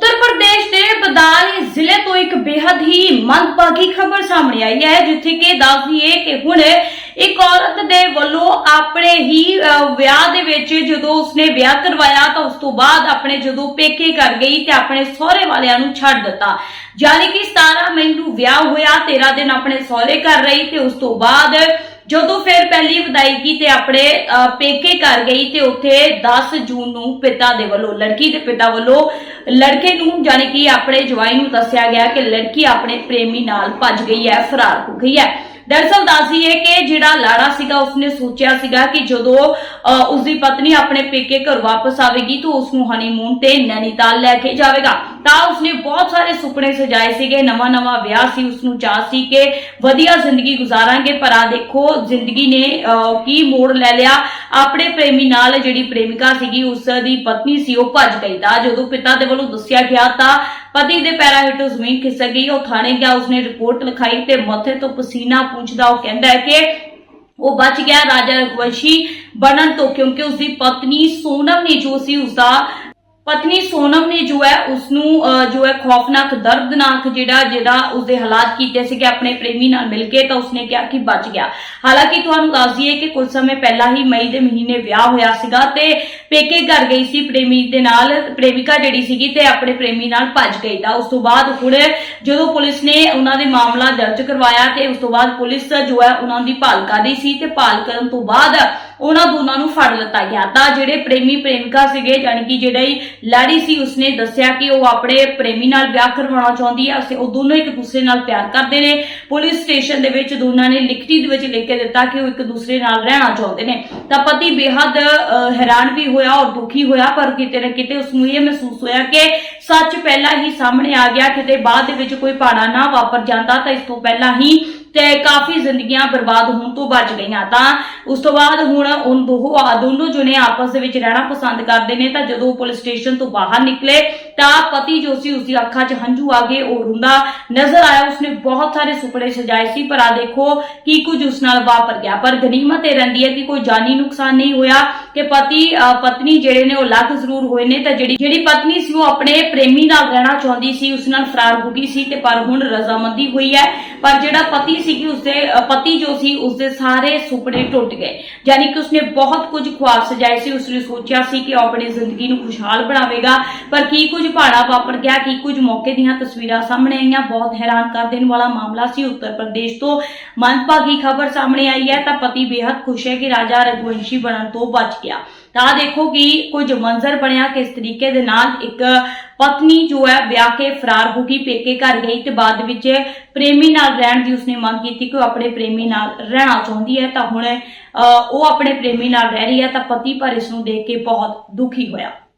ਉੱਤਰ ਪ੍ਰਦੇਸ਼ ਦੇ ਬਦਾਲੀ ਜ਼ਿਲ੍ਹੇ ਤੋਂ ਇੱਕ ਬੇहद ਹੀ ਮੰਦਭਾਗੀ ਖਬਰ ਸਾਹਮਣੇ ਆਈ ਹੈ ਜਿੱਥੇ ਕਿ ਦੱਸਦੀਏ ਕਿ ਹੁਣ ਇੱਕ ਔਰਤ ਦੇ ਵੱਲੋਂ ਆਪਣੇ ਹੀ ਵਿਆਹ ਦੇ ਵਿੱਚ ਜਦੋਂ ਉਸਨੇ ਵਿਆਹ ਕਰਵਾਇਆ ਤਾਂ ਉਸ ਤੋਂ ਬਾਅਦ ਆਪਣੇ ਜਦੋਂ ਪੇਕੇ ਕਰ ਗਈ ਤੇ ਆਪਣੇ ਸਹੁਰੇ ਵਾਲਿਆਂ ਨੂੰ ਛੱਡ ਦਿੱਤਾ। ਯਾਨੀ ਕਿ 17 ਮਈ ਨੂੰ ਵਿਆਹ ਹੋਇਆ 13 ਦਿਨ ਆਪਣੇ ਸਹੁਰੇ ਘਰ ਰਹੀ ਤੇ ਉਸ ਤੋਂ ਬਾਅਦ ਜਦੋਂ ਫਿਰ ਪਹਿਲੀ ਵਿਦਾਇਗੀ ਤੇ ਆਪਣੇ ਅਹ, ਪੇਕੇ ਕਰ ਗਈ ਤੇ ਉੱਥੇ 10 ਜੂਨ ਨੂੰ ਪਿਤਾ ਦੇ ਵੱਲੋਂ ਲੜਕੀ ਦੇ ਪਿਤਾ ਵੱਲੋਂ ਲੜਕੇ ਨੂੰ ਯਾਨੀ ਕਿ ਆਪਣੇ ਜਵਾਈ ਨੂੰ ਦੱਸਿਆ ਗਿਆ ਕਿ ਲੜਕੀ ਆਪਣੇ ਪ੍ਰੇਮੀ ਨਾਲ ਭੱਜ ਗਈ ਹੈ, ਫਰਾਰ ਹੋ ਗਈ ਹੈ। ਦਰਅਸਲ ਦੱਸਦੀ ਹੈ ਕਿ ਜਿਹੜਾ ਲਾੜਾ ਸੀਗਾ ਉਸਨੇ ਸੋਚਿਆ ਸੀਗਾ ਕਿ ਜਦੋਂ ਅਹ, ਉਸਦੀ ਪਤਨੀ ਆਪਣੇ ਪੇਕੇ ਘਰ ਵਾਪਸ ਆਵੇਗੀ ਤਾਂ ਉਸ ਨੂੰ ਹਨੀਮੂਨ ਤੇ ਨੈਨੀਤਾਲ ਲੈ ਕੇ ਜਾਵੇਗਾ। ਤਾਂ ਉਸਨੇ ਬਹੁਤ ਸਾਰੇ ਸੁਪਨੇ ਸਜਾਏ ਸੀਗੇ ਨਵਾਂ ਨਵਾਂ ਵਿਆਹ ਸੀ ਉਸ ਨੂੰ ਚਾਹ ਸੀ ਕਿ ਵਧੀਆ ਜ਼ਿੰਦਗੀ ਗੁਜ਼ਾਰਾਂਗੇ ਪਰ ਆ ਦੇਖੋ ਜ਼ਿੰਦਗੀ ਨੇ ਅਹ, ਕੀ ਮੋੜ ਲੈ ਲਿਆ। ਆਪਣੇ ਪ੍ਰੇਮੀ ਨਾਲ ਜਿਹੜੀ ਪ੍ਰੇਮਿਕਾ ਸੀਗੀ ਉਸ ਦੀ ਪਤਨੀ ਸੀ ਉਹ ਭੱਜ ਗਈ। ਤਾਂ ਜਦੋਂ ਪਿਤਾ ਦੇ ਵੱਲੋਂ ਦੱਸਿਆ ਗਿਆ ਤਾਂ ਪਤੀ ਦੇ ਪੈਰਾਂ ਹੇਠੋਂ ਜ਼ਮੀਨ ਖਿਸਕ ਗਈ, ਉਹ ਥਾਣੇ ਗਿਆ, ਉਸਨੇ ਰਿਪੋਰਟ ਲਿਖਾਈ ਤੇ ਮੱਥੇ ਤੋਂ ਪਸੀਨਾ ਪੂੰਝਦਾ ਉਹ ਕਹਿੰਦਾ ਹੈ ਕਿ ਉਹ ਬਚ ਗਿਆ ਰਾਜਾ ਰਘਵੰਸ਼ੀ ਬਣਨ ਤੋਂ ਕਿਉਂਕਿ ਉਸਦੀ ਪਤਨੀ ਸੋਨਮ ਨੇ ਜੋ ਸੀ ਉਸਦਾ ਪਤਨੀ ਸੋਨਮ ਨੇ ਜੋ ਹੈ ਉਸ ਨੂੰ ਜੋ ਹੈ ਖੌਫਨਾਕ, ਦਰਦਨਾਕ ਜਿਹੜਾ ਜਿਹੜਾ ਉਸਦੇ ਹਾਲਾਤ ਕੀਤੇ ਸੀਗੇ ਆਪਣੇ ਪ੍ਰੇਮੀ ਨਾਲ ਮਿਲ ਕੇ, ਤਾਂ ਉਸਨੇ ਕਿਹਾ ਕਿ ਬਚ ਗਿਆ। ਹਾਲਾਂਕਿ ਤੁਹਾਨੂੰ ਦੱਸ ਦਈਏ ਕਿ ਕੁਝ ਸਮੇਂ ਪਹਿਲਾਂ ਹੀ ਮਈ ਦੇ ਮਹੀਨੇ ਵਿਆਹ ਹੋਇਆ ਸੀਗਾ ਤੇ ਪੇਕੇ ਘਰ ਗਈ ਸੀ ਪ੍ਰੇਮੀ ਦੇ ਨਾਲ, ਪ੍ਰੇਮਿਕਾ ਜਿਹੜੀ ਸੀਗੀ ਤੇ ਆਪਣੇ ਪ੍ਰੇਮੀ ਨਾਲ ਭੱਜ ਗਈ। ਤਾਂ ਉਸ ਤੋਂ ਬਾਅਦ ਹੁਣ ਜਦੋਂ ਪੁਲਿਸ ਨੇ ਉਹਨਾਂ ਦੇ ਮਾਮਲਾ ਦਰਜ ਕਰਵਾਇਆ ਤੇ ਉਸ ਤੋਂ ਬਾਅਦ ਪੁਲਿਸ ਜੋ ਹੈ ਉਹਨਾਂ ਦੀ ਭਾਲ ਕਰ ਰਹੀ ਸੀ ਤੇ ਭਾਲ ਕਰਨ ਤੋਂ ਬਾਅਦ ਉਹਨਾਂ ਦੋਨਾਂ ਨੂੰ ਫੜ ਲਿੱਤਾ ਗਿਆ। ਤਾਂ ਜਿਹੜੇ ਪ੍ਰੇਮੀ ਪ੍ਰੇਮਿਕਾ ਸੀਗੇ, ਜਾਣੀ ਕਿ ਜਿਹੜੀ ਲਾੜੀ ਸੀ, ਉਸਨੇ ਦੱਸਿਆ ਕਿ ਉਹ ਆਪਣੇ ਪ੍ਰੇਮੀ ਨਾਲ ਵਿਆਹ ਕਰਵਾਉਣਾ ਚਾਹੁੰਦੀ ਹੈ। ਅਸੀਂ ਉਹ ਦੋਨੋਂ ਇੱਕ ਦੂਸਰੇ ਨਾਲ ਪਿਆਰ ਕਰਦੇ ਨੇ। ਪੁਲਿਸ ਸਟੇਸ਼ਨ ਦੇ ਵਿੱਚ ਦੋਨਾਂ ਨੇ ਲਿਖਤੀ ਦੇ ਵਿੱਚ ਲਿਖ ਕੇ ਦਿੱਤਾ ਕਿ ਉਹ ਇੱਕ ਦੂਸਰੇ ਨਾਲ ਰਹਿਣਾ ਚਾਹੁੰਦੇ ਨੇ। ਤਾਂ ਪਤੀ ਬੇਹੱਦ ਹੈਰਾਨ ਵੀ ਹੋਇਆ ਔਰ ਦੁਖੀ ਹੋਇਆ, ਪਰ ਕਿਤੇ ਨਾ ਕਿਤੇ ਉਸ ਨੂੰ ਇਹ ਮਹਿਸੂਸ ਹੋਇਆ ਕਿ ਸੱਚ ਪਹਿਲਾਂ ਹੀ ਸਾਹਮਣੇ ਆ ਗਿਆ। ਕਿਤੇ ਬਾਅਦ ਦੇ ਵਿੱਚ ਕੋਈ ਪਾੜਾ ਨਾ ਵਾਪਰ ਜਾਂਦਾ ਤਾਂ ਇਸ ਤੋਂ ਪਹਿਲਾਂ ਹੀ ਤੇ ਕਾਫੀ ਜ਼ਿੰਦਗੀਆਂ ਬਰਬਾਦ ਹੋਣ ਤੋਂ ਬਚ ਗਈਆਂ। ਤਾਂ ਉਸ ਤੋਂ ਬਾਅਦ ਹੁਣ ਉਹ ਦੋਹੋ ਦੋਨੋਂ ਜਣੇ ਆਪਸ ਦੇ ਵਿੱਚ ਰਹਿਣਾ ਪਸੰਦ ਕਰਦੇ ਨੇ। ਤਾਂ ਜਦੋਂ ਉਹ ਪੁਲਿਸ ਸਟੇਸ਼ਨ ਤੋਂ ਬਾਹਰ ਨਿਕਲੇ ਤਾਂ ਪਤੀ ਜੋ ਸੀ ਉਸਦੀ ਅੱਖਾਂ 'ਚ ਹੰਝੂ ਆ ਗਏ, ਉਹ ਰੋਂਦਾ ਨਜ਼ਰ ਆਇਆ, ਉਸਨੇ ਬਹੁਤ ਸਾਰੇ ਸੁਪਨੇ ਸਜਾਏ ਸੀ, ਪਰ ਆ ਦੇਖੋ ਕੀ ਕੁਝ ਉਸ ਨਾਲ ਵਾਪਰ ਗਿਆ। ਪਰ ਗਨੀਮਤ ਇਹ ਰਹਿੰਦੀ ਹੈ ਕਿ ਕੋਈ ਜਾਨੀ ਨੁਕਸਾਨ ਨਹੀਂ ਹੋਇਆ ਕਿ ਪਤੀ ਪਤਨੀ ਜਿਹੜੇ ਨੇ ਉਹ ਲੱਗ ਜ਼ਰੂਰ ਹੋਏ ਨੇ, ਤਾਂ ਜਿਹੜੀ ਜਿਹੜੀ ਪਤਨੀ ਸੀ ਉਹ ਆਪਣੇ ਪ੍ਰੇਮੀ ਨਾਲ ਰਹਿਣਾ ਚਾਹੁੰਦੀ ਸੀ, ਉਸ ਨਾਲ ਫਰਾਰ ਹੋ ਗਈ ਸੀ ਤੇ ਪਰ ਹੁਣ ਰਜ਼ਾਮੰਦੀ ਹੋਈ ਹੈ। ਪਰ ਜਿਹੜਾ ਪਤੀ ਸੀ ਕਿ ਉਸਦੇ ਪਤੀ ਜੋ ਸੀ ਉਸਦੇ ਸਾਰੇ ਸੁਪਨੇ ਟੁੱਟ ਗਏ। ਯਾਨੀ ਕਿ ਉਸਨੇ ਬਹੁਤ ਕੁਝ ਖੁਆਬ ਸਜਾਏ ਸੀ, ਉਸਨੇ ਸੋਚਿਆ ਸੀ ਕਿ ਉਹ ਆਪਣੀ ਜ਼ਿੰਦਗੀ ਨੂੰ ਖੁਸ਼ਹਾਲ ਬਣਾਵੇਗਾ। ਪਰ ਕੀ ਕੁਝ ਕੁਝ ਭਾੜਾ ਵਾਪਰ ਗਿਆ ਕਿ ਕੁਝ ਮੌਕੇ ਦੀਆਂ ਤਸਵੀਰਾਂ ਸਾਹਮਣੇ ਆਈਆਂ। ਬਹੁਤ ਹੈਰਾਨ ਕਰ ਦੇਣ ਵਾਲਾ ਮਾਮਲਾ ਸੀ ਉੱਤਰ ਪ੍ਰਦੇਸ਼ ਤੋਂ। ਮੰਦਭਾਗੀ ਖਬਰ ਸਾਹਮਣੇ ਆਈ ਹੈ ਤਾਂ ਪਤੀ ਬੇहद ਖੁਸ਼ ਹੈ ਕਿ ਰਾਜਾ ਰਘੁਵੰਸ਼ੀ ਬਣਨ ਤੋਂ ਬਚ ਗਿਆ। ਤਾਂ ਦੇਖੋ ਕਿ ਕੁਝ ਮੰਜ਼ਰ ਬਣਿਆ ਕਿਸ ਤਰੀਕੇ ਦੇ ਨਾਲ ਇੱਕ ਪਤਨੀ ਜੋ ਹੈ ਵਿਆਹ ਕੇ ਫਰਾਰ ਹੋ ਗਈ ਪੇਕੇ ਘਰ ਗਈ ਤੇ ਬਾਅਦ ਵਿੱਚ ਪ੍ਰੇਮੀ ਨਾਲ ਰਹਿਣ ਦੀ ਉਸਨੇ ਮੰਗ ਕੀਤੀ ਕਿ ਉਹ ਆਪਣੇ ਪ੍ਰੇਮੀ ਨਾਲ ਰਹਿਣਾ ਚਾਹੁੰਦੀ ਹੈ। ਤਾਂ ਹੁਣ ਅਹ, ਉਹ ਆਪਣੇ ਪ੍ਰੇਮੀ ਨਾਲ ਰਹਿ ਰਹੀ ਹੈ ਤਾਂ ਪਤੀ ਪਰ ਇਸ ਨੂੰ ਦੇਖ ਕੇ ਬਹੁਤ ਦੁਖੀ ਹੋਇਆ।